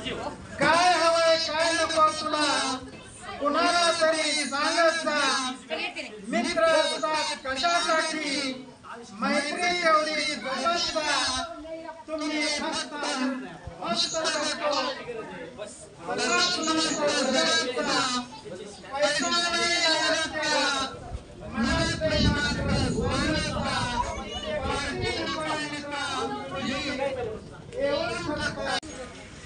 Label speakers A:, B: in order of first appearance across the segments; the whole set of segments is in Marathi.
A: काय हवंय काय नको तुला कुणाला तरी सांगत ना मित्र असतात कशासाठी? मैत्री एवढी जपत तुम्ही फक्त मस्त करतो. मला कुणाला जगायचा. पैसा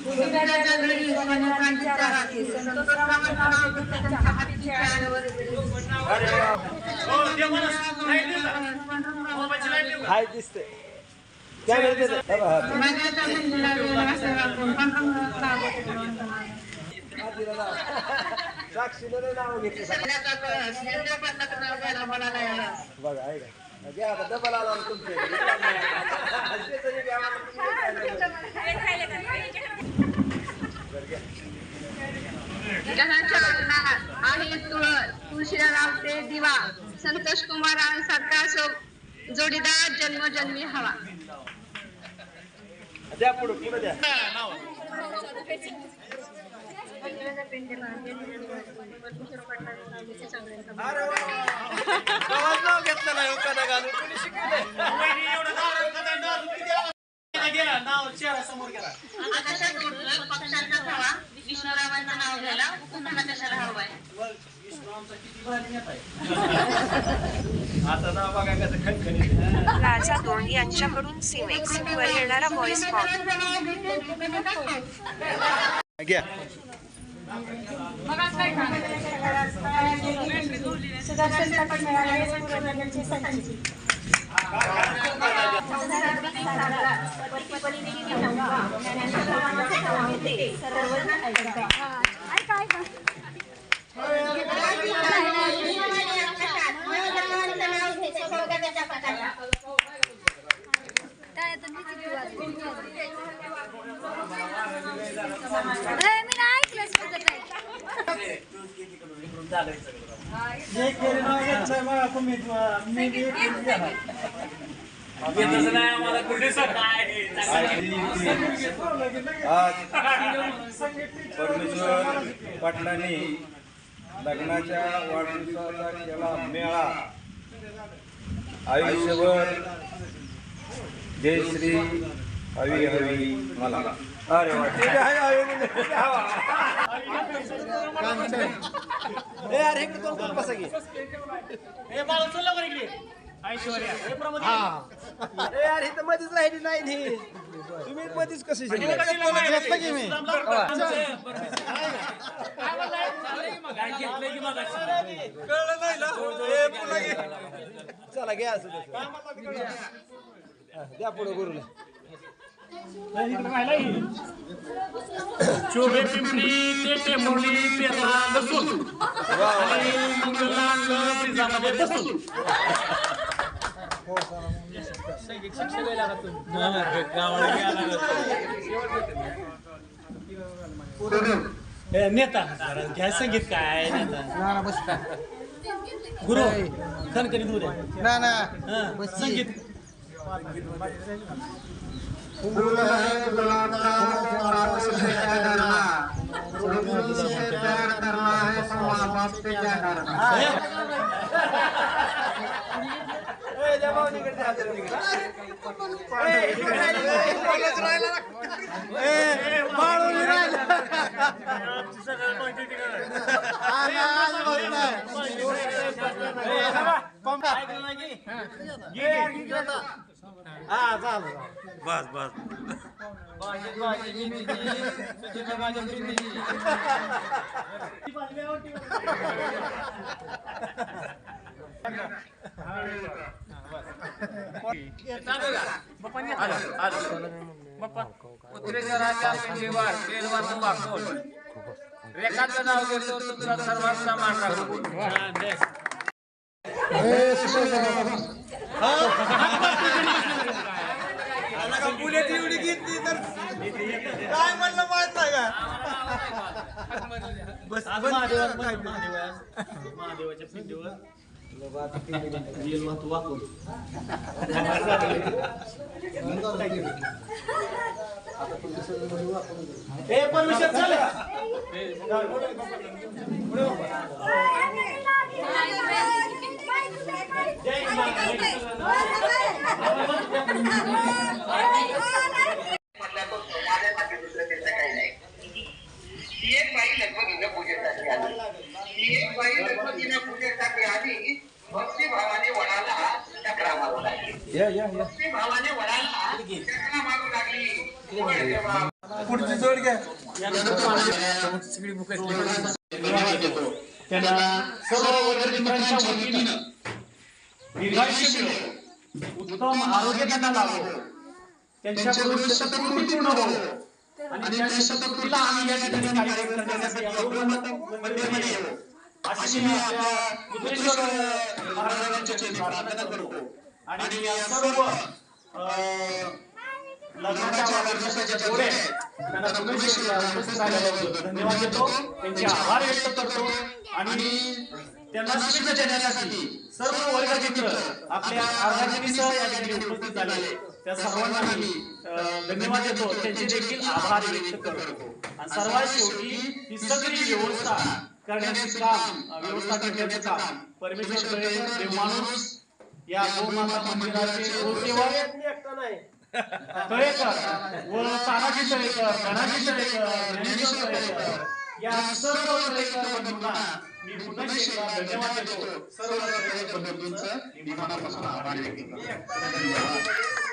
B: उद्याच्या घरी सोन्याच्या रात्री संतोष रामाचं नाव घेतलं त्यांच्या हातीच्या
C: हो
B: लागत होता.
D: साक्षीने नाव घेतलं. बघा आहे का घ्या आता डबल आला ना
E: जगाच्या अंगणात आहे तुळस तुळशीला लावते दिवा संतोष कुमारांसारखा सो जोडीदार जन्मजन्मी हवा
D: द्या पुढे पुढे द्या घेतलं नाही हो घालून कोणी
C: नाव चेहरा समोर गेला
B: आकाशात उडतं पक्ष्यांचा थवा विष्णुरावांचं नाव घ्यायला कुणाला कशाला हवाय
D: आता नाव बघा कसं खणखणीत. आहे.
F: राजा दोंड यांच्याकडून सिमेक्स वर येणारा व्हॉइस कॉल
D: घ्या.
G: आज परमेश्वर पाटलांनी लग्नाच्या वाढदिवसाचा केला मेळा. आयुष्यभर जय श्री हवी हवी मला
D: अरे वा. ठीक आहे आहे. ए अरे इकडे कोण कोण बसा की.
C: बाळा चल लवकर इकडे ऐश्वर्या. प्रमोद
D: ए यार इथं मध्येच राहिली नाही नी. तुम्ही मध्येच कशी
C: घेतलं
D: की मी? घे. चला. घ्या असं तसं. द्या पुढे गुरुला.
C: शोभे पिंपरी तेटे मुरली पेरला लसूण आणि मंगलांग ब्रिजामध्ये बसून हे, नेता घ्या संगीत काय नेता गुरु खनकरीत उद्या हा, संगीत.
A: फूल है गुलाब का बाप से क्या डरना जमीन से प्यार करना है तो माँ बाप से क्या डरना
D: ऐकलं नाही की? घे, घे, घे आता. हा चालू
C: बस बस
D: भाजी भाजी मेथीची, सुचिता भाजी मेथीची.
H: कुत्रेच्या राजा पिंडीवर पेलवा तंबाखू रेखाचं नाव घेतो तुमचा सर्वांचा मान राखू
D: पुण्यात एवढी घेतली तर काय म्हणलं माहीत नाही का बस महादेवाच्या पिंडीवर
A: तो समाजासाठी दुसरं त्याचं काही वडाला वडाला
D: पुढची जोड घ्या.
C: त्यांना सर्व उत्तम आरोग्य त्यांना लाभो. त्यांच्याकडून शतकृती पूर्ण हो आणि त्या शतकृतीला आम्ही या ठिकाणी कार्यक्रम करण्यासाठी आलो. मंदिरामध्ये येऊ. अशी मी आपल्या बुद्धेश्वर महाराजांच्या चरणी प्रार्थना करतो आणि या सर्व धन्यवाद देतो त्यांचे आभार व्यक्त करतो आणि त्यांना शुभेच्छा देण्यासाठी सर्व वर्गमित्र आपल्या अर्धांजलीसह या ठिकाणी उपस्थित झाले त्या सर्वांना मी धन्यवाद देतो त्यांचे देखील आभार व्यक्त करतो आणि सर्वात शेवटी ही सगळी व्यवस्था करण्याचे काम व्यवस्था करण्याचे काम परमेश्वर देवमाणूस या गोमाता मंदिराचे
D: नाही
C: तळेकर. व तानाजी तळेकर धनाजी तळेकर ज्ञानेश्वर तळेकर. या सर्व तळेकर बंधूंना मी पुन्हा एकदा धन्यवाद देतो. सर्व तळेकर बंधूंचं मी मनापासून आभार व्यक्त करतो. धन्यवाद.